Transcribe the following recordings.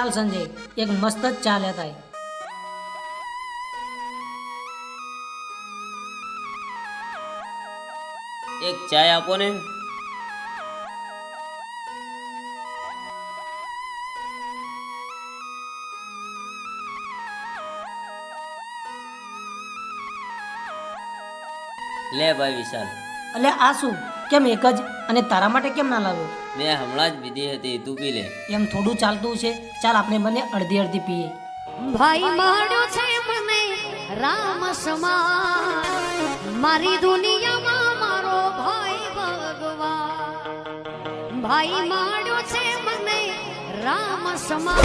ચાલ સંજય એક મસ્ત જ ચા લેતા એક ચાય આપો ને. લે ભાઈ વિશાલ. એટલે આ શું? કેમ એક જ? અને તારા માટે કેમ ના લાવ્યો? મેં હમણાં જ પીધી હતી તું પી લે. એમ થોડું ચાલતું છે. ચાલ આપણે બંને અડધી અડધી પીએ. ભાઈ મળ્યો છે મને રામ સમાન. મારી દુનિયામાં મારો ભાઈ ભગવાન. ભાઈ મળ્યો છે મને રામ સમાન.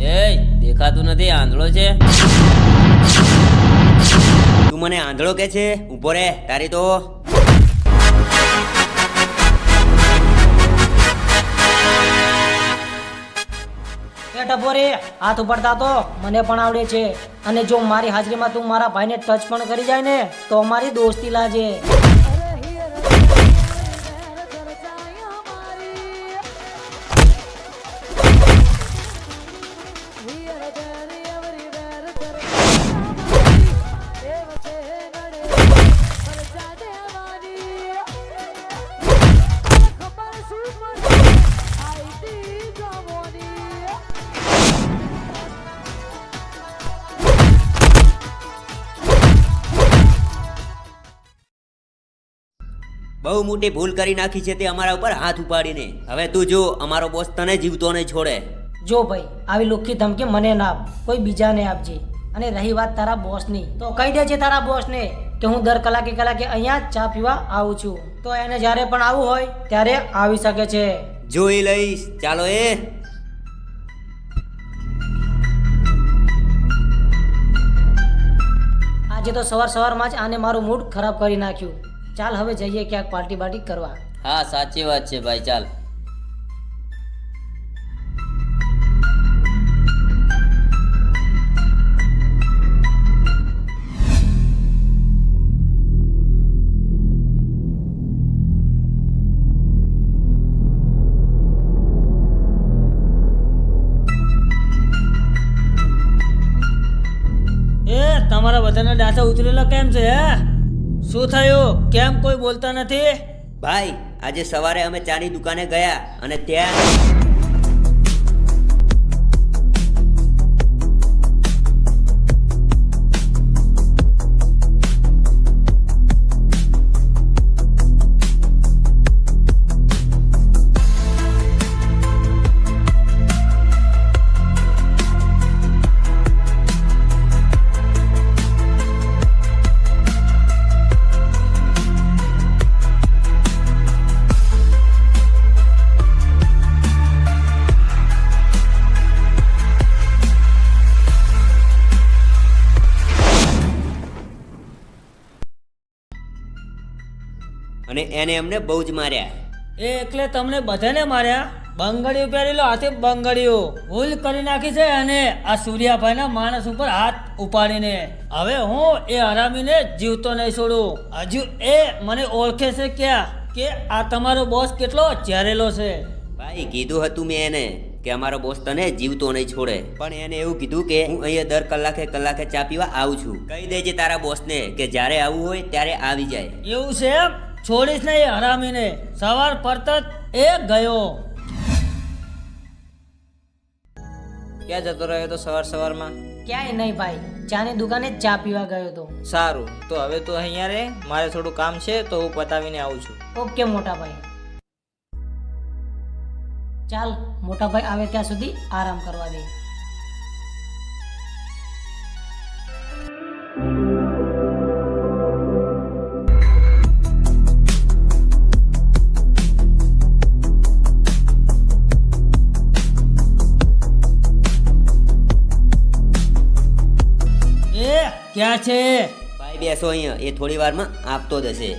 એ દેખાતું નથી આંધળો છે? તું મને આંધળો કે છે? ઊભો રે તારી તો. ટપોરે હાથ ઉપડતા તો મને પણ આવડે છે. અને જો મારી હાજરીમાં તું મારા ભાઈને ટચ પણ કરી જાય ને તો અમારી દોસ્તી લાજે. બહુ મોટી ભૂલ કરી નાખી છે તે અમારા ઉપર હાથ ઉપાડીને. હવે તું જો અમારો બોસ તને જીવતો નહીં છોડે. જો ભાઈ આવી લુખ્ખી ધમકી મને ના આપ. કોઈ બીજાને આપજે. અને રહી વાત તારા બોસની. તો કહી દેજે તારા બોસને કે હું દર કલાકે કલાકે અહીંયા ચા પીવા આવું છું. તો એને જ્યારે પણ આવવું હોય ત્યારે આવી શકે છે. જોઈ લઈશ. ચાલો એ. આજે તો સવાર સવારમાં જ આને મારું મૂડ ખરાબ કરી નાખ્યું. ચાલ હવે જઈએ ક્યાંક પાર્ટી બાર્ટી કરવા. હા સાચી વાત છે ભાઈ ચાલ. એ તમારા બધાના ડાસા ઉતરેલા કેમ છે હે? શું થયું? કેમ કોઈ બોલતા નથી? ભાઈ, આજે સવારે અમે ચાની દુકાને ગયા અને ત્યાં અને એને અમને બહુ જ માર્યા. એ એટલે તમને બધાને માર્યા? બંગડીઓ પહેરેલો હાથે બંગડીઓ. ભૂલ કરી નાખી છે અને આ સૂર્યાભાઈના માણસ ઉપર હાથ ઉપાડીને. હવે હું એ હરામીને જીવતો નહીં છોડું. હજુ એ મને ઓળખે છે ક્યાં? કે આ તમારો બોસ કેટલો ઝેરેલો છે? ભાઈ કીધું હતું મેં એને કે અમારો બોસ તને જીવતો નહીં છોડે. પણ એને એવું કીધું કે હું અહીંયા દર કલાકે કલાકે ચા પીવા આવું છું. કહી દેજે તારા બોસને કે જ્યારે આવવું હોય ત્યારે આવી જાય. એવું છે એમ? છોડીશ નહીં હરામીને. સવાર પરત જ એ ગયો. ક્યાં જતો રહ્યો તો સવાર સવારમાં? ક્યાંય નહીં ભાઈ. ચાની દુકાને જ ચા પીવા ગયો તો. સારું. તો હવે તો અહીંયા રે. મારે થોડું કામ છે તો હું પતાવીને આવું છું. ઓકે મોટા ભાઈ. ચાલ મોટા ભાઈ આવે ત્યાં સુધી આરામ કરવા દે. ક્યાં છે? ભાઈ બેસો અહીંયા. એ થોડી વારમાં આપતો જશે.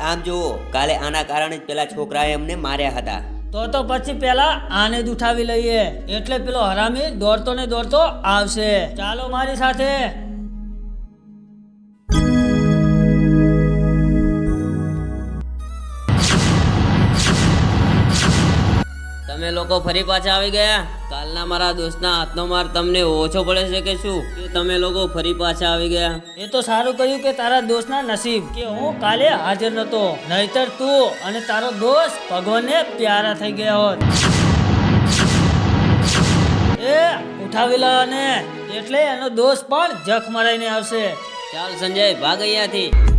આમ જુઓ, કાલે આના કારણે જ પેલા છોકરાએ અમને માર્યા હતા. તો તો પછી પેલા આને જ ઉઠાવી લઈએ. એટલે પેલો હરામી દોડતો ને દોડતો આવશે. ચાલો મારી સાથે. લોકો ફરી પાછા આવી ગયા. કાલના મારા દોસ્તના હાથનો માર તમને ઓછો પડે છે કે શું? કે તમે લોકો ફરી પાછા આવી ગયા? એ તો સારું કહ્યું કે તારા દોસ્તના નસીબ કે હું કાલે હાજર નતો. નહીતર તું અને તારો દોસ્ત ભગવાનને પ્યારા થઈ ગયા હોત. એ ઉઠાવી અને એટલે એનો દોસ્ત પણ જખ મરાઈને આવશે. ચાલ સંજય ભાગ અહીંયાથી.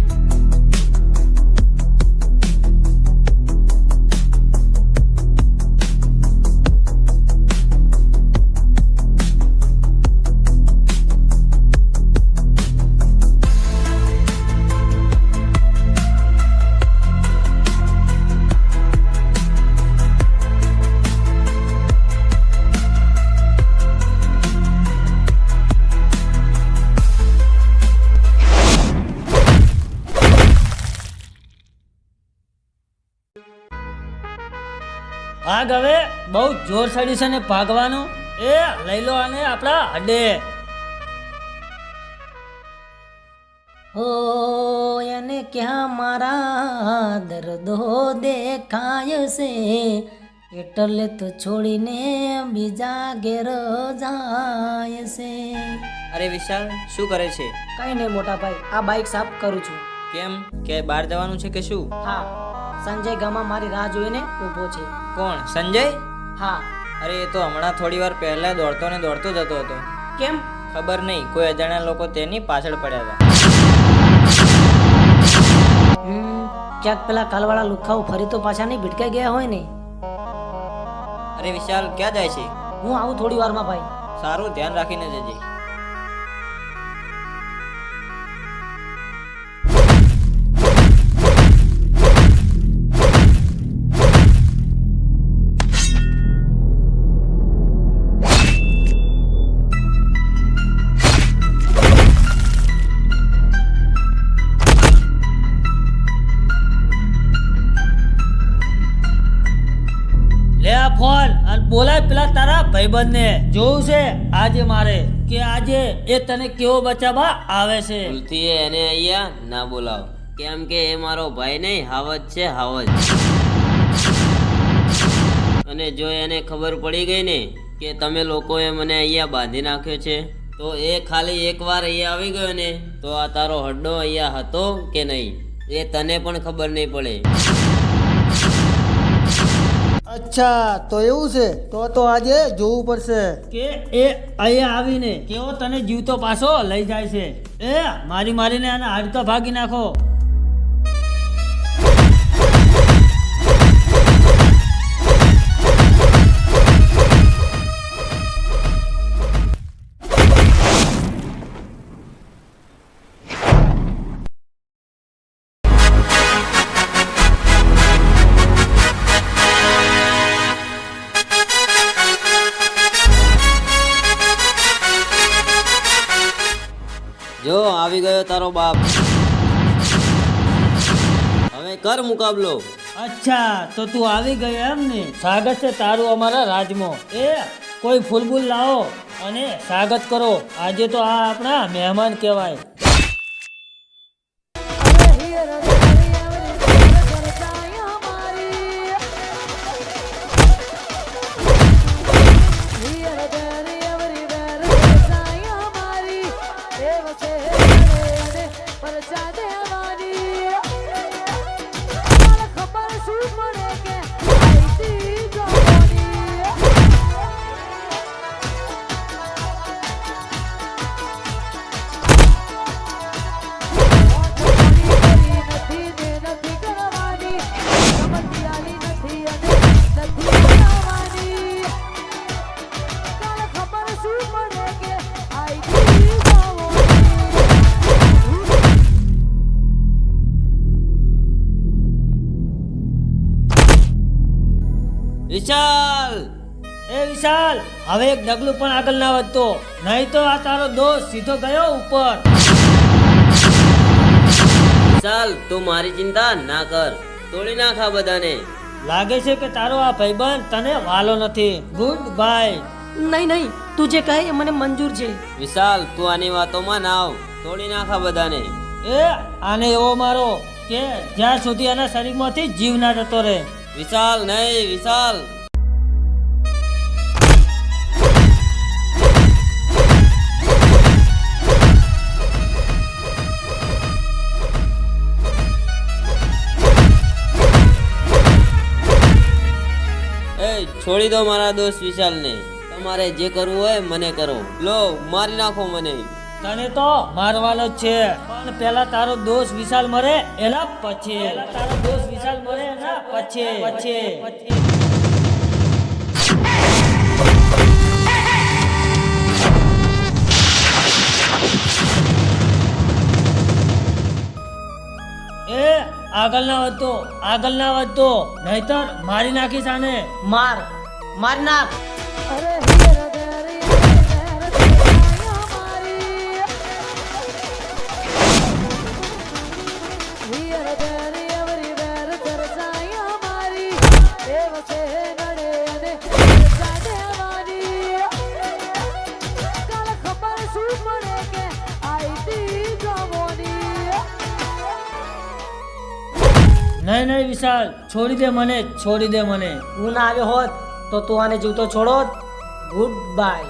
જોર ચડી છે ને ભાગવાનું? એ લઈ લો અને આપણા હડે. હો એને ક્યાં મારા દર્દો દેખાય છે? એટલે તો છોડીને બીજા ઘેર જાય છે. અરે વિશાલ શું કરે છે? કઈ નહીં મોટા ભાઈ આ બાઇક સાફ કરું છું. કેમ? કે બહાર જવાનું છે કે શું? હા સંજય ગામમાં મારી રાહ જોઈને ઊભો છે. કોણ? સંજય? હા. અરે એ તો હમણાં થોડી વાર પહેલા દોડતો ને દોડતો જતો હતો. કેમ? ખબર નહીં કોઈ અજાણ્યા લોકો તેની પાછળ પડ્યા હતા. ક્યાંક પેલા કાલવાળા લુખાઓ ફરી તો પાછા નહીં ભીટકાઈ ગયા હોય ને? અરે વિશાલ ક્યાં જાય છે? હું આવું થોડી વારમાં ભાઈ. સારું ધ્યાન રાખીને જજે. પેલા તારા ભાઈબંધને જોવું છે? આજે મારે કે આજે એ તને કેવો બચાવવા આવે છે? ભૂલથી એને અહીંયા ના બોલાવ. કેમ કે એ મારો ભાઈ નહીં, હાવજ છે, હાવજ. અને જો એને ખબર પડી ગઈ ને કે તમે લોકોએ મને અહીંયા બાંધી નાખ્યો છે, તો એ ખાલી એકવાર અહીંયા આવી ગયો ને, તો આ તારો હડ્ડો અહીંયા હતો કે નહીં? એ તને પણ ખબર નહીં પડે. અચ્છા, તો એવું છે? તો તો આજે જોવું પડશે. કે એ અહીંયા આવીને કેવો તને જીવતો પાછો લઈ જાય છે. એ, મારી મારીને આના હાડકા ભાગી નાખો. આવી ગયો તારો બાપ. હવે કર મુકાબલો. અચ્છા, તો તું આવી ગયો એમ ને? સ્વાગત છે તારું અમારા રાજમાં. એ, કોઈ ફૂલબૂલ લાવો અને સ્વાગત કરો. આજે તો આ આપણા મહેમાન કહેવાય. વિશાલ હવે એક ડગલું પણ આગળ ના વધતો. નહીં તો આ તારો દોસ્ત સીધો ગયો ઉપર. વિશાલ તું મારી ચિંતા ના કર. તોડી નાખા બધાને. લાગે છે કે તારો આ ભાઈબંધ તને વાલો નથી. Good bye. નહીં નહીં તું જે કહે એ મને મંજૂર છે. વિશાલ તું આની વાતોમાં ના આવ. તોડી નાખા બધાને. એ આને એવો મારો કે જ્યાં સુધી એના શરીરમાંથી જીવ ના જતો રહે. વિશાલ નહીં વિશાલ. છોડી દો મારા દોસ્ત વિશાલને. તમારે જે કરવું હોય મને કરો. લો, મારી નાખો મને. તને તો મારવાનો જ છે. પણ પેલા તારો દોસ્ત વિશાલ મરે એના પછી. તારો દોસ્ત વિશાલ મરે એના પછી. પછી. આગળ ના વધતો આગળ ના વધતો નહીતર મારી નાખીશ આને. માર માર નાખ. અરે નહીં નહીં વિશાલ છોડી દે મને છોડી દે મને. હું ના આવ્યો હોત તો તું આને જીવતો છોડો ગુડ બાય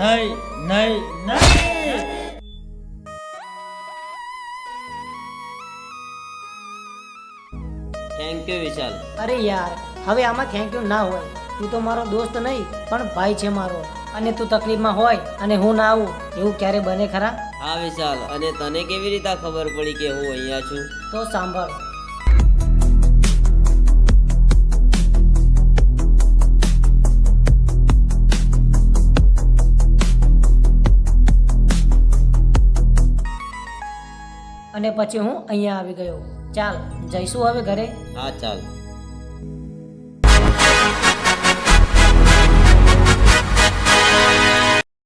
નહીં નહીં નહીં. Thank you Vishal. અરે યાર હવે આમાં થેન્ક યુ ના હોય. તું તો મારો દોસ્ત નહીં પણ ભાઈ છે મારો. અને તું તકલીફમાં હોય અને હું ના આવું એવું ક્યારે બને ખરા? હા વિશાલ. અને તને કેવી રીતે ખબર પડી કે હું અહીંયા છું? તો સાંભળ. અને પછી હું અહીંયા આવી ગયો. ચાલ જઈશું હવે ઘરે? હા ચાલ.